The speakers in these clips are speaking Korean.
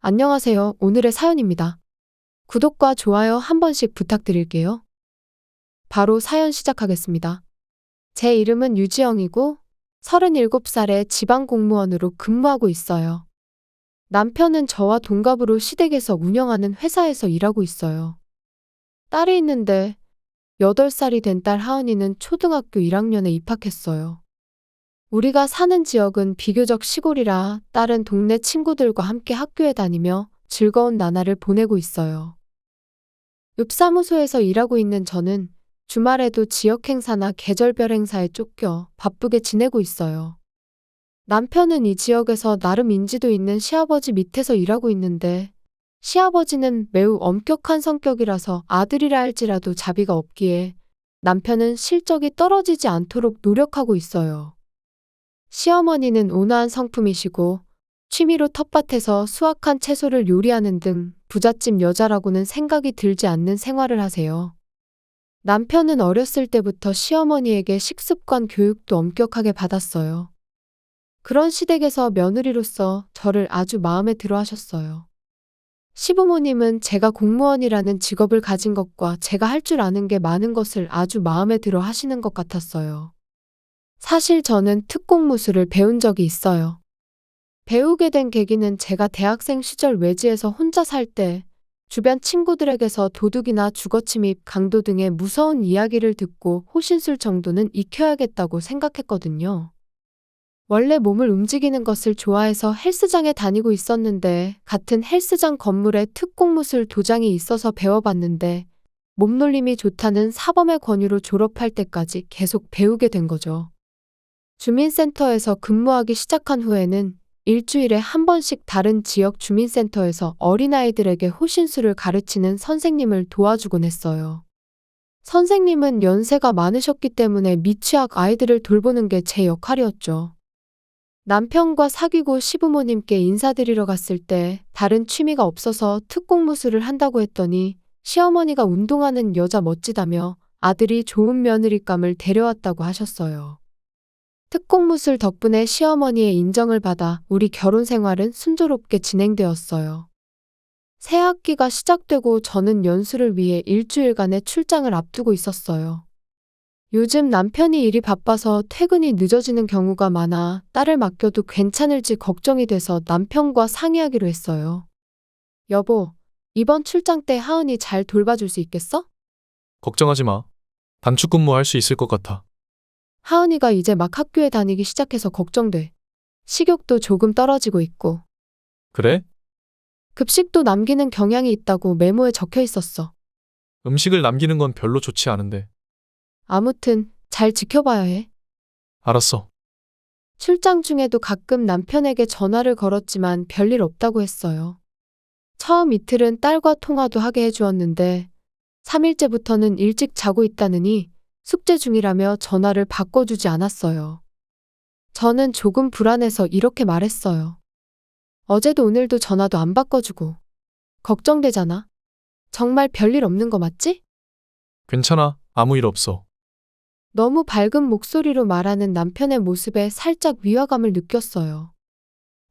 안녕하세요. 오늘의 사연입니다. 구독과 좋아요 한 번씩 부탁드릴게요. 바로 사연 시작하겠습니다. 제 이름은 유지영이고 37살의 지방 공무원으로 근무하고 있어요. 남편은 저와 동갑으로 시댁에서 운영하는 회사에서 일하고 있어요. 딸이 있는데 8살이 된 딸 하은이는 초등학교 1학년에 입학했어요. 우리가 사는 지역은 비교적 시골이라 딸은 동네 친구들과 함께 학교에 다니며 즐거운 나날을 보내고 있어요. 읍사무소에서 일하고 있는 저는 주말에도 지역 행사나 계절별 행사에 쫓겨 바쁘게 지내고 있어요. 남편은 이 지역에서 나름 인지도 있는 시아버지 밑에서 일하고 있는데 시아버지는 매우 엄격한 성격이라서 아들이라 할지라도 자비가 없기에 남편은 실적이 떨어지지 않도록 노력하고 있어요. 시어머니는 온화한 성품이시고 취미로 텃밭에서 수확한 채소를 요리하는 등 부잣집 여자라고는 생각이 들지 않는 생활을 하세요. 남편은 어렸을 때부터 시어머니에게 식습관 교육도 엄격하게 받았어요. 그런 시댁에서 며느리로서 저를 아주 마음에 들어 하셨어요. 시부모님은 제가 공무원이라는 직업을 가진 것과 제가 할 줄 아는 게 많은 것을 아주 마음에 들어 하시는 것 같았어요. 사실 저는 특공무술을 배운 적이 있어요. 배우게 된 계기는 제가 대학생 시절 외지에서 혼자 살 때 주변 친구들에게서 도둑이나 주거침입, 강도 등의 무서운 이야기를 듣고 호신술 정도는 익혀야겠다고 생각했거든요. 원래 몸을 움직이는 것을 좋아해서 헬스장에 다니고 있었는데 같은 헬스장 건물에 특공무술 도장이 있어서 배워봤는데 몸놀림이 좋다는 사범의 권유로 졸업할 때까지 계속 배우게 된 거죠. 주민센터에서 근무하기 시작한 후에는 일주일에 한 번씩 다른 지역 주민센터에서 어린아이들에게 호신술을 가르치는 선생님을 도와주곤 했어요. 선생님은 연세가 많으셨기 때문에 미취학 아이들을 돌보는 게 제 역할이었죠. 남편과 사귀고 시부모님께 인사드리러 갔을 때 다른 취미가 없어서 특공무술을 한다고 했더니 시어머니가 운동하는 여자 멋지다며 아들이 좋은 며느리감을 데려왔다고 하셨어요. 특공무술 덕분에 시어머니의 인정을 받아 우리 결혼 생활은 순조롭게 진행되었어요. 새 학기가 시작되고 저는 연수를 위해 일주일간의 출장을 앞두고 있었어요. 요즘 남편이 일이 바빠서 퇴근이 늦어지는 경우가 많아 딸을 맡겨도 괜찮을지 걱정이 돼서 남편과 상의하기로 했어요. 여보, 이번 출장 때 하은이 잘 돌봐줄 수 있겠어? 걱정하지 마. 단축 근무할 수 있을 것 같아. 하은이가 이제 막 학교에 다니기 시작해서 걱정돼. 식욕도 조금 떨어지고 있고, 그래? 급식도 남기는 경향이 있다고 메모에 적혀 있었어. 음식을 남기는 건 별로 좋지 않은데. 아무튼 잘 지켜봐야 해. 알았어. 출장 중에도 가끔 남편에게 전화를 걸었지만 별일 없다고 했어요. 처음 이틀은 딸과 통화도 하게 해주었는데 3일째부터는 일찍 자고 있다느니 숙제 중이라며 전화를 바꿔주지 않았어요. 저는 조금 불안해서 이렇게 말했어요. 어제도 오늘도 전화도 안 바꿔주고. 걱정되잖아. 정말 별일 없는 거 맞지? 괜찮아. 아무 일 없어. 너무 밝은 목소리로 말하는 남편의 모습에 살짝 위화감을 느꼈어요.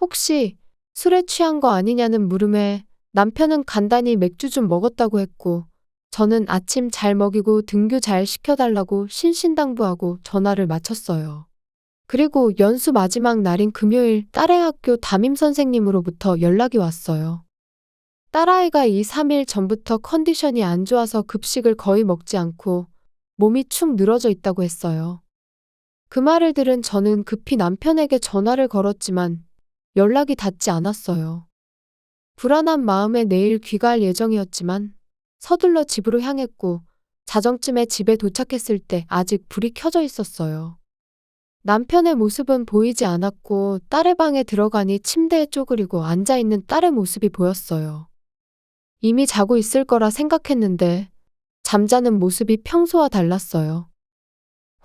혹시 술에 취한 거 아니냐는 물음에 남편은 간단히 맥주 좀 먹었다고 했고, 저는 아침 잘 먹이고 등교 잘 시켜달라고 신신당부하고 전화를 마쳤어요. 그리고 연수 마지막 날인 금요일 딸의 학교 담임 선생님으로부터 연락이 왔어요. 딸아이가 2, 3일 전부터 컨디션이 안 좋아서 급식을 거의 먹지 않고 몸이 축 늘어져 있다고 했어요. 그 말을 들은 저는 급히 남편에게 전화를 걸었지만 연락이 닿지 않았어요. 불안한 마음에 내일 귀가할 예정이었지만 서둘러 집으로 향했고 자정쯤에 집에 도착했을 때 아직 불이 켜져 있었어요. 남편의 모습은 보이지 않았고 딸의 방에 들어가니 침대에 쪼그리고 앉아 있는 딸의 모습이 보였어요. 이미 자고 있을 거라 생각했는데 잠자는 모습이 평소와 달랐어요.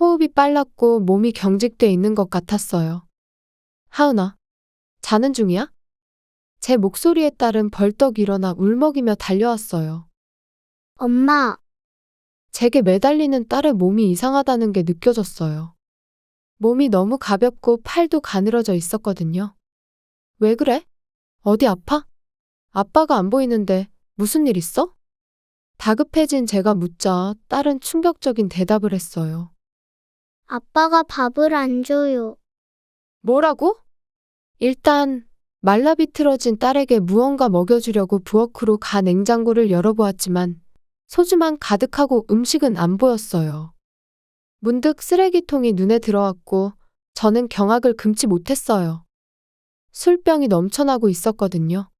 호흡이 빨랐고 몸이 경직돼 있는 것 같았어요. 하은아, 자는 중이야? 제 목소리에 딸은 벌떡 일어나 울먹이며 달려왔어요. 엄마, 제게 매달리는 딸의 몸이 이상하다는 게 느껴졌어요. 몸이 너무 가볍고 팔도 가늘어져 있었거든요. 왜 그래? 어디 아파? 아빠가 안 보이는데 무슨 일 있어? 다급해진 제가 묻자 딸은 충격적인 대답을 했어요. 아빠가 밥을 안 줘요. 뭐라고? 일단 말라 비틀어진 딸에게 무언가 먹여주려고 부엌으로 가 냉장고를 열어보았지만 소주만 가득하고 음식은 안 보였어요. 문득 쓰레기통이 눈에 들어왔고 저는 경악을 금치 못했어요. 술병이 넘쳐나고 있었거든요.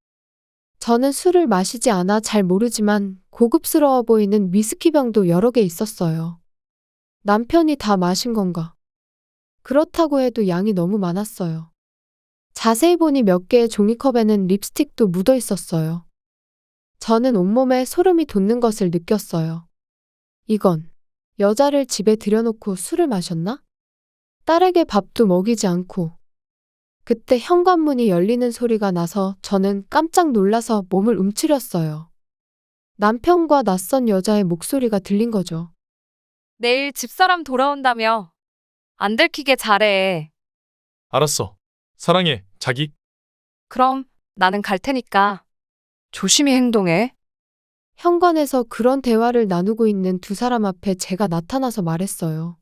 저는 술을 마시지 않아 잘 모르지만 고급스러워 보이는 위스키병도 여러 개 있었어요. 남편이 다 마신 건가? 그렇다고 해도 양이 너무 많았어요. 자세히 보니 몇 개의 종이컵에는 립스틱도 묻어 있었어요. 저는 온몸에 소름이 돋는 것을 느꼈어요. 이건 여자를 집에 들여놓고 술을 마셨나? 딸에게 밥도 먹이지 않고. 그때 현관문이 열리는 소리가 나서 저는 깜짝 놀라서 몸을 움츠렸어요. 남편과 낯선 여자의 목소리가 들린 거죠. 내일 집사람 돌아온다며. 안 들키게 잘해. 알았어. 사랑해, 자기. 그럼 나는 갈 테니까. 조심히 행동해. 현관에서 그런 대화를 나누고 있는 두 사람 앞에 제가 나타나서 말했어요.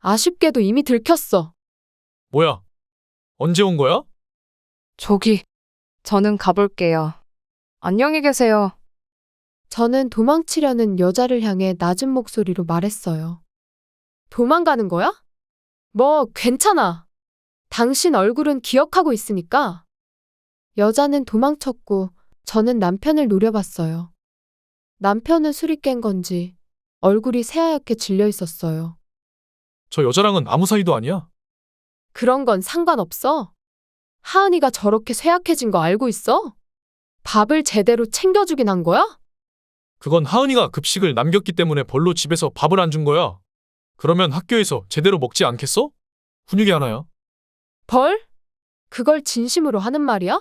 아쉽게도 이미 들켰어. 뭐야? 언제 온 거야? 저기, 저는 가볼게요. 안녕히 계세요. 저는 도망치려는 여자를 향해 낮은 목소리로 말했어요. 도망가는 거야? 뭐, 괜찮아. 당신 얼굴은 기억하고 있으니까. 여자는 도망쳤고, 저는 남편을 노려봤어요. 남편은 술이 깬 건지, 얼굴이 새하얗게 질려 있었어요. 저 여자랑은 아무 사이도 아니야. 그런 건 상관없어. 하은이가 저렇게 쇠약해진 거 알고 있어? 밥을 제대로 챙겨주긴 한 거야? 그건 하은이가 급식을 남겼기 때문에 벌로 집에서 밥을 안 준 거야. 그러면 학교에서 제대로 먹지 않겠어? 훈육이 하나야. 벌? 그걸 진심으로 하는 말이야?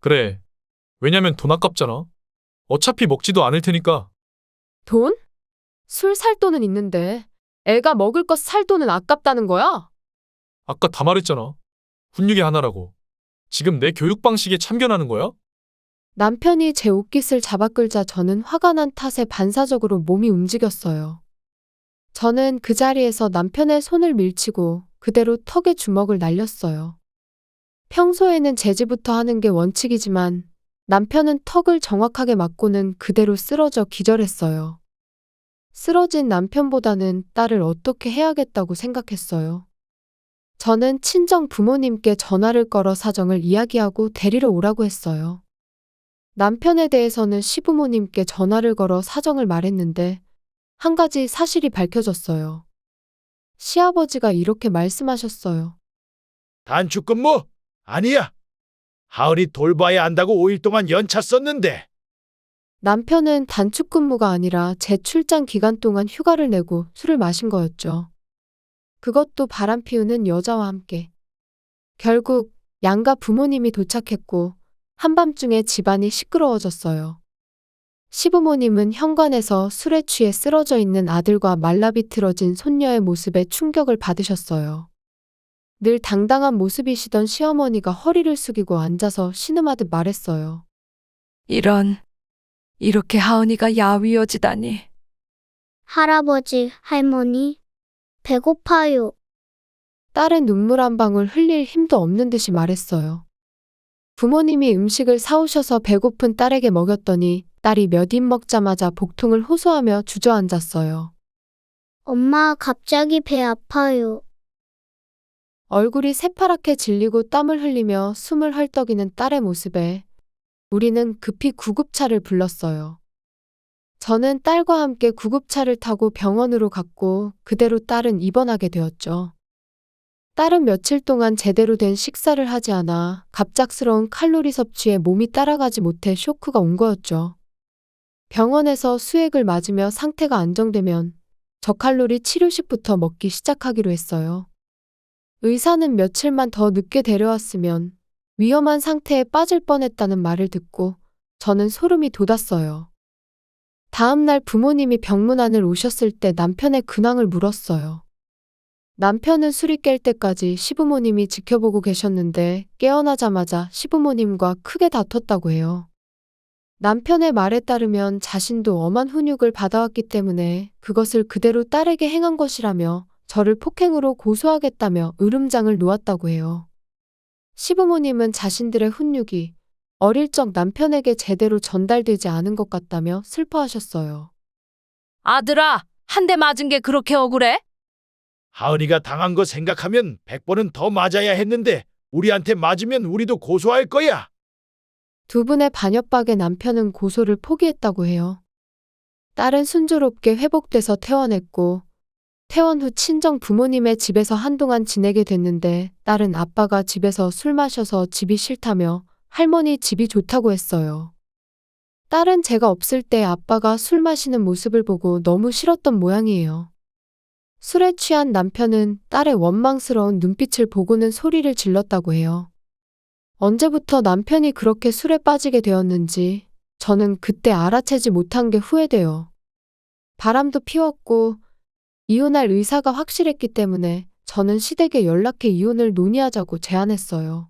그래. 왜냐면 돈 아깝잖아. 어차피 먹지도 않을 테니까. 돈? 술 살 돈은 있는데 애가 먹을 것 살 돈은 아깝다는 거야? 아까 다 말했잖아. 훈육이 하나라고. 지금 내 교육 방식에 참견하는 거야? 남편이 제 옷깃을 잡아 끌자 저는 화가 난 탓에 반사적으로 몸이 움직였어요. 저는 그 자리에서 남편의 손을 밀치고 그대로 턱에 주먹을 날렸어요. 평소에는 제지부터 하는 게 원칙이지만 남편은 턱을 정확하게 맞고는 그대로 쓰러져 기절했어요. 쓰러진 남편보다는 딸을 어떻게 해야겠다고 생각했어요. 저는 친정 부모님께 전화를 걸어 사정을 이야기하고 데리러 오라고 했어요. 남편에 대해서는 시부모님께 전화를 걸어 사정을 말했는데 한 가지 사실이 밝혀졌어요. 시아버지가 이렇게 말씀하셨어요. 단축 근무? 아니야. 하을이 돌봐야 한다고 5일 동안 연차 썼는데 남편은 단축 근무가 아니라 제 출장 기간 동안 휴가를 내고 술을 마신 거였죠. 그것도 바람 피우는 여자와 함께. 결국 양가 부모님이 도착했고 한밤중에 집안이 시끄러워졌어요. 시부모님은 현관에서 술에 취해 쓰러져 있는 아들과 말라비틀어진 손녀의 모습에 충격을 받으셨어요. 늘 당당한 모습이시던 시어머니가 허리를 숙이고 앉아서 신음하듯 말했어요. 이런, 이렇게 하은이가 야위어지다니. 할아버지, 할머니, 배고파요. 딸은 눈물 한 방울 흘릴 힘도 없는 듯이 말했어요. 부모님이 음식을 사오셔서 배고픈 딸에게 먹였더니 딸이 몇 입 먹자마자 복통을 호소하며 주저앉았어요. 엄마, 갑자기 배 아파요. 얼굴이 새파랗게 질리고 땀을 흘리며 숨을 헐떡이는 딸의 모습에 우리는 급히 구급차를 불렀어요. 저는 딸과 함께 구급차를 타고 병원으로 갔고 그대로 딸은 입원하게 되었죠. 딸은 며칠 동안 제대로 된 식사를 하지 않아 갑작스러운 칼로리 섭취에 몸이 따라가지 못해 쇼크가 온 거였죠. 병원에서 수액을 맞으며 상태가 안정되면 저칼로리 치료식부터 먹기 시작하기로 했어요. 의사는 며칠만 더 늦게 데려왔으면 위험한 상태에 빠질 뻔했다는 말을 듣고 저는 소름이 돋았어요. 다음 날 부모님이 병문안을 오셨을 때 남편의 근황을 물었어요. 남편은 술이 깰 때까지 시부모님이 지켜보고 계셨는데 깨어나자마자 시부모님과 크게 다퉜다고 해요. 남편의 말에 따르면 자신도 엄한 훈육을 받아왔기 때문에 그것을 그대로 딸에게 행한 것이라며 저를 폭행으로 고소하겠다며 으름장을 놓았다고 해요. 시부모님은 자신들의 훈육이 어릴 적 남편에게 제대로 전달되지 않은 것 같다며 슬퍼하셨어요. 아들아, 한 대 맞은 게 그렇게 억울해? 하은이가 당한 거 생각하면 100번은 더 맞아야 했는데 우리한테 맞으면 우리도 고소할 거야. 두 분의 반협박에 남편은 고소를 포기했다고 해요. 딸은 순조롭게 회복돼서 퇴원했고, 퇴원 후 친정 부모님의 집에서 한동안 지내게 됐는데, 딸은 아빠가 집에서 술 마셔서 집이 싫다며 할머니 집이 좋다고 했어요. 딸은 제가 없을 때 아빠가 술 마시는 모습을 보고 너무 싫었던 모양이에요. 술에 취한 남편은 딸의 원망스러운 눈빛을 보고는 소리를 질렀다고 해요. 언제부터 남편이 그렇게 술에 빠지게 되었는지 저는 그때 알아채지 못한 게 후회돼요. 바람도 피웠고 이혼할 의사가 확실했기 때문에 저는 시댁에 연락해 이혼을 논의하자고 제안했어요.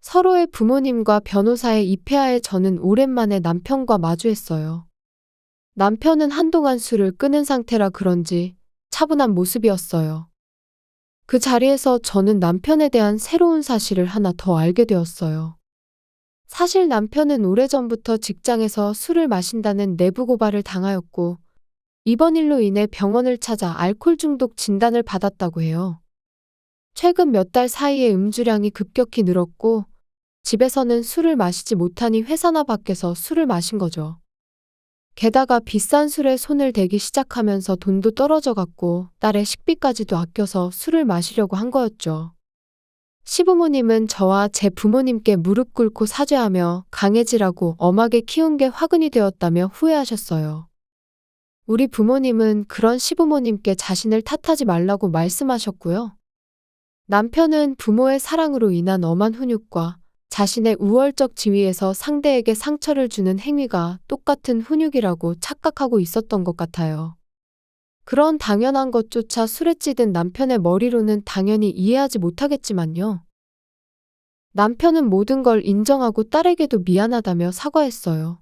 서로의 부모님과 변호사의 입회하에 저는 오랜만에 남편과 마주했어요. 남편은 한동안 술을 끊은 상태라 그런지 차분한 모습이었어요. 그 자리에서 저는 남편에 대한 새로운 사실을 하나 더 알게 되었어요. 사실 남편은 오래전부터 직장에서 술을 마신다는 내부 고발을 당하였고, 이번 일로 인해 병원을 찾아 알코올 중독 진단을 받았다고 해요. 최근 몇 달 사이에 음주량이 급격히 늘었고, 집에서는 술을 마시지 못하니 회사나 밖에서 술을 마신 거죠. 게다가 비싼 술에 손을 대기 시작하면서 돈도 떨어져 갔고 딸의 식비까지도 아껴서 술을 마시려고 한 거였죠. 시부모님은 저와 제 부모님께 무릎 꿇고 사죄하며 강해지라고 엄하게 키운 게 화근이 되었다며 후회하셨어요. 우리 부모님은 그런 시부모님께 자신을 탓하지 말라고 말씀하셨고요. 남편은 부모의 사랑으로 인한 엄한 훈육과 자신의 우월적 지위에서 상대에게 상처를 주는 행위가 똑같은 훈육이라고 착각하고 있었던 것 같아요. 그런 당연한 것조차 술에 찌든 남편의 머리로는 당연히 이해하지 못하겠지만요. 남편은 모든 걸 인정하고 딸에게도 미안하다며 사과했어요.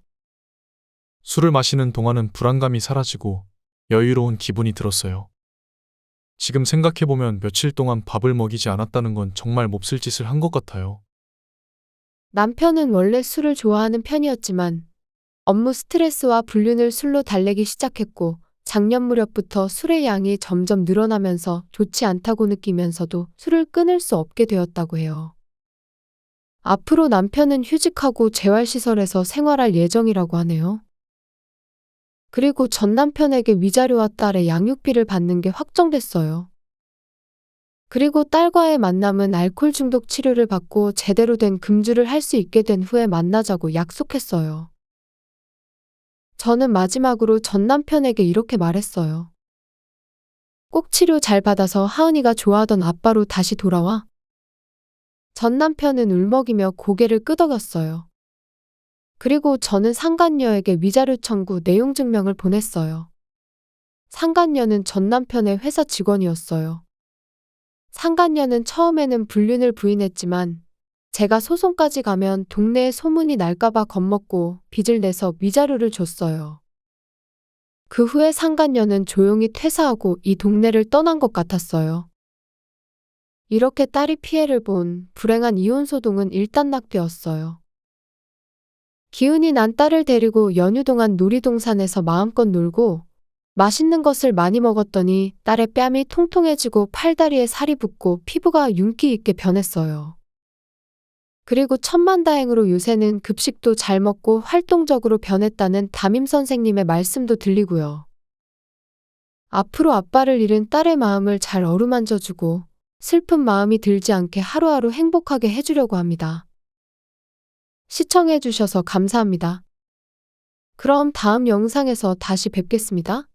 술을 마시는 동안은 불안감이 사라지고 여유로운 기분이 들었어요. 지금 생각해보면 며칠 동안 밥을 먹이지 않았다는 건 정말 몹쓸 짓을 한 것 같아요. 남편은 원래 술을 좋아하는 편이었지만 업무 스트레스와 불륜을 술로 달래기 시작했고 작년 무렵부터 술의 양이 점점 늘어나면서 좋지 않다고 느끼면서도 술을 끊을 수 없게 되었다고 해요. 앞으로 남편은 휴직하고 재활시설에서 생활할 예정이라고 하네요. 그리고 전 남편에게 위자료와 딸의 양육비를 받는 게 확정됐어요. 그리고 딸과의 만남은 알코올 중독 치료를 받고 제대로 된 금주를 할 수 있게 된 후에 만나자고 약속했어요. 저는 마지막으로 전 남편에게 이렇게 말했어요. 꼭 치료 잘 받아서 하은이가 좋아하던 아빠로 다시 돌아와. 전 남편은 울먹이며 고개를 끄덕였어요. 그리고 저는 상간녀에게 위자료 청구 내용 증명을 보냈어요. 상간녀는 전 남편의 회사 직원이었어요. 상간녀는 처음에는 불륜을 부인했지만 제가 소송까지 가면 동네에 소문이 날까봐 겁먹고 빚을 내서 위자료를 줬어요. 그 후에 상간녀는 조용히 퇴사하고 이 동네를 떠난 것 같았어요. 이렇게 딸이 피해를 본 불행한 이혼 소동은 일단락되었어요. 기운이 난 딸을 데리고 연휴 동안 놀이동산에서 마음껏 놀고 맛있는 것을 많이 먹었더니 딸의 뺨이 통통해지고 팔다리에 살이 붙고 피부가 윤기 있게 변했어요. 그리고 천만다행으로 요새는 급식도 잘 먹고 활동적으로 변했다는 담임 선생님의 말씀도 들리고요. 앞으로 아빠를 잃은 딸의 마음을 잘 어루만져주고 슬픈 마음이 들지 않게 하루하루 행복하게 해주려고 합니다. 시청해주셔서 감사합니다. 그럼 다음 영상에서 다시 뵙겠습니다.